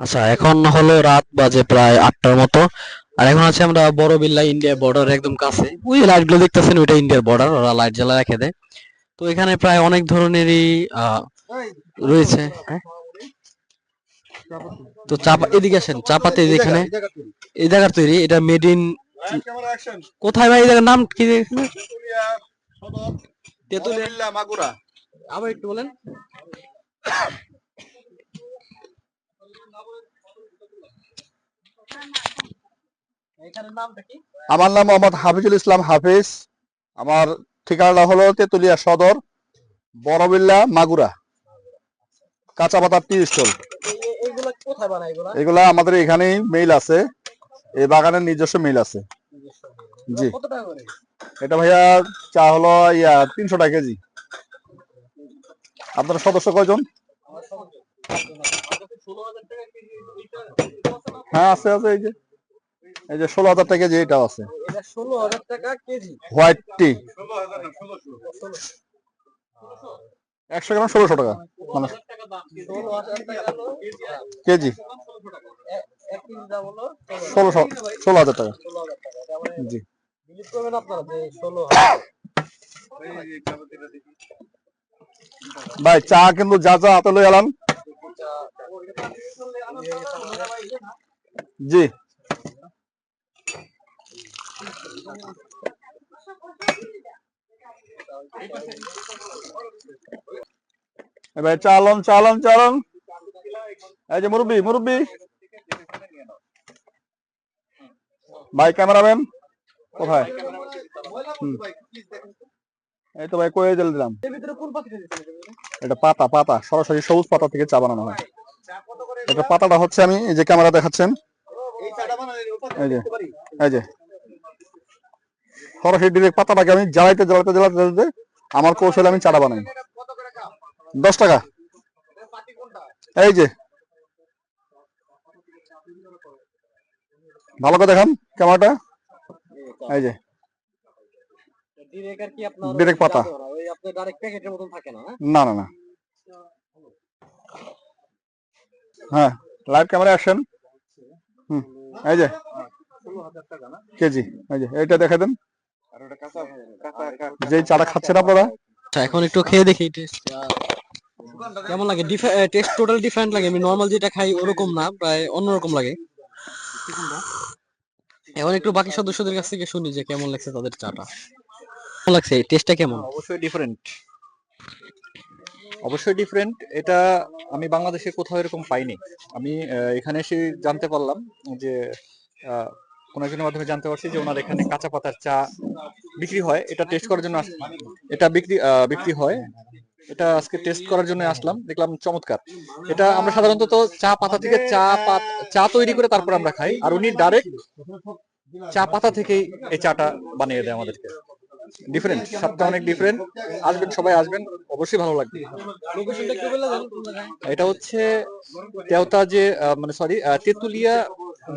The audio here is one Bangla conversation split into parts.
আচ্ছা এখন হলো রাত বাজে প্রায় আটটার মতো। আর এখন আছে আমরা বড় বিল্লা ইন্ডিয়া বর্ডার একদম কাছে। ওই লাইটগুলো দেখতেছেন ওইটা ইন্ডিয়ার বর্ডার ওরা লাইট জ্বালা রেখে দেয়। তো এখানে প্রায় অনেক ধরনেরই রয়েছে। হ্যাঁ? তো চাপা এদিকে আসেন চাপাতে এখানে। এই জায়গার তৈরি এটা মেড ইন কোথায় ভাই? জায়গার নাম কি? তেঁতুলিয়া মাগুরা। আবার একটু বলেন। আমার নাম মোহাম্মদ হাফিজুল ইসলাম হাফিজ। আমার ঠিকানাটা হলো তেতুলিয়া সদর বড়বিল্লা মাগুরা। কাঁচা পাতার টি স্টল। এগুলা? আমাদের এখানেই মেইল আছে। এই বাগানের নিজস্ব মেইল আছে। জি। এটা ভাইয়া চা হলো ইয়া তিনশো টাকা কেজি। আপনার সদস্য কয়জন? হ্যাঁ আছে আছে এই যে। এই যে ষোলো হাজার টাকা কেজি এটাও আছে। ষোলো হাজার টাকা কেজি। হোয়াইট টি একশো গ্রাম ষোলোশো টাকা। মানে ষোলো হাজার টাকা হলো কেজি। ষোলোশো ষোলো হাজার টাকা। জি। বিলিভ করবেন আপনারা যে ষোলো হাজার ভাই চা কিন্তু যা যা হাতে লই এলাম। জি। এ ভাই, চালন চালন চালন। এই যে মুরব্বি মুরব্বি। ভাই, ক্যামেরাম্যান, কোথায়? এই তো ভাই কয়ে জেল দিলাম? এটা পাতা পাতা, সরাসরি সবুজ পাতা থেকে চা বানানো হয়। এটা পাতাটা হচ্ছে আমি এই যে ক্যামেরা দেখাচ্ছেন। এই যে এই যে। সরাসরি ডিরেক্ট পাতাটাকে আমি জ্বালাইতে জ্বালাতে জ্বালাতে জ্বালাতে আমার কৌশলে আমি চাটা বানাই। দশ টাকা। এই যে। ভালো করে দেখান ক্যামেরাটা। এই যে। ডিরেক্ট পাতা। হ্যাঁ? না না না। হ্যাঁ লাইভ ক্যামেরা অ্যাকশন হুম এই যে কেজি এই যে এটা দেখে দেন। যে চাটা খাচ্ছেন আপনারা। আচ্ছা এখন একটু খেয়ে দেখি টেস্ট কেমন লাগে? টেস্ট টোটাল ডিফারেন্ট লাগে। আমি নর্মাল যেটা খাই ওরকম না প্রায় অন্যরকম লাগে। এখন একটু বাকি সদস্যদের কাছ থেকে শুনি যে কেমন লাগছে তাদের চাটা। কেমন লাগছে? টেস্টটা কেমন? অবশ্যই ডিফারেন্ট অবশ্যই ডিফারেন্ট এটা আমি বাংলাদেশে কোথাও এরকম পাইনি। আমি এখানে এসে জানতে পারলাম যে কোনো একজনের মাধ্যমে জানতে পারছি যে ওনার এখানে কাঁচা পাতার চা বিক্রি হয়। এটা টেস্ট করার জন্য এটা বিক্রি বিক্রি হয়। এটা আজকে টেস্ট করার জন্য আসলাম। দেখলাম চমৎকার। এটা আমরা সাধারণত তো চা পাতা থেকে চা পাত, চা তৈরি করে তারপর আমরা খাই। আর উনি ডাইরেক্ট চা পাতা থেকেই এই চাটা বানিয়ে দেয় আমাদেরকে। ডিফারেন্ট স্বাদটা অনেক ডিফারেন্ট আসবেন সবাই আসবেন। অবশ্যই ভালো লাগবে? এটা হচ্ছে তেওতা যে আহ, মানে সরি তেতুলিয়া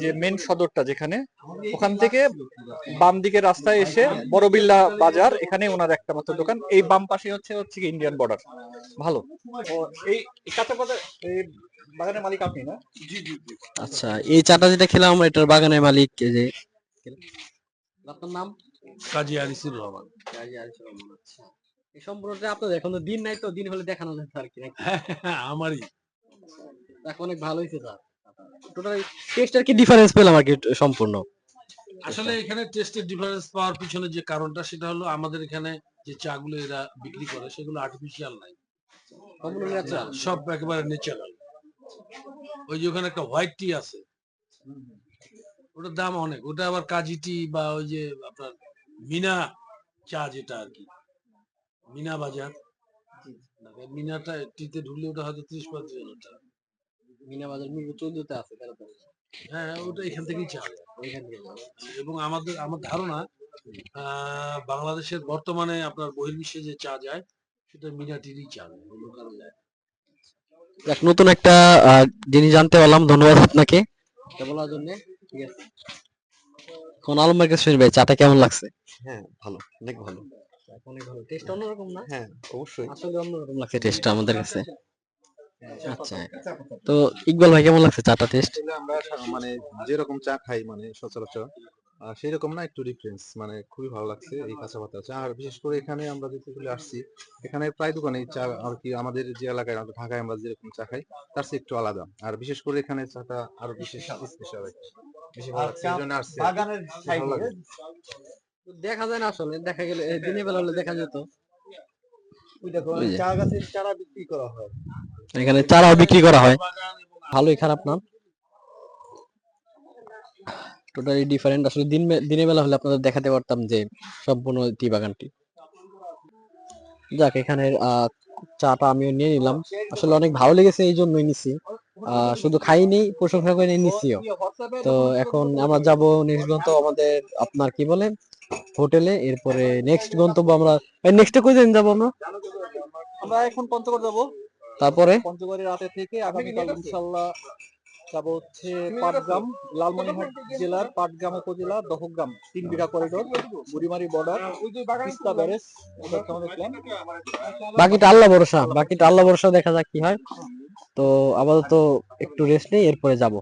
যে মেন সদরটা যেখানে ওখান থেকে বাম দিকে রাস্তায় এসে বড়বিল্লা বাজার এখানে ওনার একটা মাত্র দোকান। এই বাম পাশে হচ্ছে হচ্ছে ইন্ডিয়ান বর্ডার ভালো। এই কাঁচা বাগানের মালিক আপনি না? আচ্ছা এই চাটা যেটা খেলাম আমরা এটার বাগানের মালিক যে? আপনার নাম? কাজী আনিসুর রহমান। কাজী আরিফুর রহমান, আচ্ছা। এই সম্পর্কে আপনাদের এখন তো দিন নাই তো দিন হলে দেখানো যেত আর কি নাকি? আমারই। দেখ, অনেক ভালো হয়েছে স্যার টোটাল টেস্টের কি ডিফারেন্স পেলাম আর কি সম্পূর্ণ? আসলে এখানে টেস্টের ডিফারেন্স পাওয়ার পিছনে যে কারণটা সেটা হলো আমাদের এখানে যে চা গুলো এরা বিক্রি করে সেগুলো আর্টিফিশিয়াল নাই। সব একেবারে ন্যাচারাল ওই যে ওখানে একটা হোয়াইট টি আছে। ওটার দাম অনেক। ওটা আবার কাজি টি বা ওই যে আপনার মিনা চা যেটা আর কি। মিনা বাজার। মিনাটা টিতে ঢুকলে ওটা হয়তো ত্রিশ পঁয়ত্রিশ হাজার টাকা। মিনা বাজার মিরপুর চোদ্দতে আছে তাড়াতাড়ি হ্যাঁ ওটা এখান থেকেই চা। ওইখান থেকে এবং আমাদের আমার ধারণা বাংলাদেশের বর্তমানে আপনার বহির্বিশ্বে যে চা যায় সেটা মিনাটিরই চা যায় অন্য কারও যায়। না। যাক, নতুন একটা জিনিস জানতে পারলাম। ধন্যবাদ আপনাকে। বলার জন্য ঠিক আছে। কোন আলম ভাই চাটা কেমন লাগছে? হ্যাঁ ভালো অনেক ভালো। অনেক ভালো। টেস্ট অন্যরকম না? হ্যাঁ অবশ্যই। আসলে অন্যরকম লাগছে টেস্টটা আমাদের কাছে। আচ্ছা। তো ইকবাল ভাই কেমন লাগছে চাটা টেস্ট আমরা মানে যেরকম চা খাই মানে সচরাচর সেই রকম না একটু ডিফারেন্স মানে খুবই ভালো লাগছে এই কাঁচা পাতা চা। আর বিশেষ করে এখানে আমরা যে যেগুলো আসছি এখানে প্রায় দোকানে চা আর কি আমাদের যে এলাকায় আমাদের ঢাকায় আমরা যেরকম চা খাই তার চেয়ে একটু আলাদা। আর বিশেষ করে এখানে চাটা আরও বিশেষ স্পেশাল। বেশি ভালো লাগছে। এই জন্য আসছি ভালো লাগে। দেখা যায় না আসলে দেখা গেলে এ, দিনের বেলা হলে দেখা যেত। চারা বিক্রি করা হয়। এখানে চারাও বিক্রি করা হয়। ভালোই খারাপ না? টোটালি ডিফারেন্ট আসলে দিন দিনের বেলা হলে আপনাদের দেখাতে পারতাম যে সম্পূর্ণ টি বাগানটি। যাক এখানে চাটা আমিও নিয়ে নিলাম। আসলে অনেক ভালো লেগেছে এই জন্যই নিছি। শুধু খাইনি প্রশংসা করে নিছিও। তো এখন আমরা যাব নেক্সট আমাদের আপনার কি বলে? হোটেলে এরপরে নেক্সট গন্তব্য আমরা নেক্সটে কই দিন যাব আমরা? আমরা এখন পঞ্চগড় যাব। তারপরে? পঞ্চগড়ের রাতে থেকে আগামীকাল ইনশাল্লাহ যাব হচ্ছে পাটগ্রাম লালমনিরহাট জেলার পাটগ্রাম উপজেলা Dahagram Tin Bigha corridor Burimari border Teesta barrage এটা আমাদের প্ল্যান বাকিটা আল্লাহ ভরসা বাকিটা আল্লাহ ভরসা দেখা যাক কি হয়। তো আপাতত একটু রেস্ট নেই এরপরে যাব।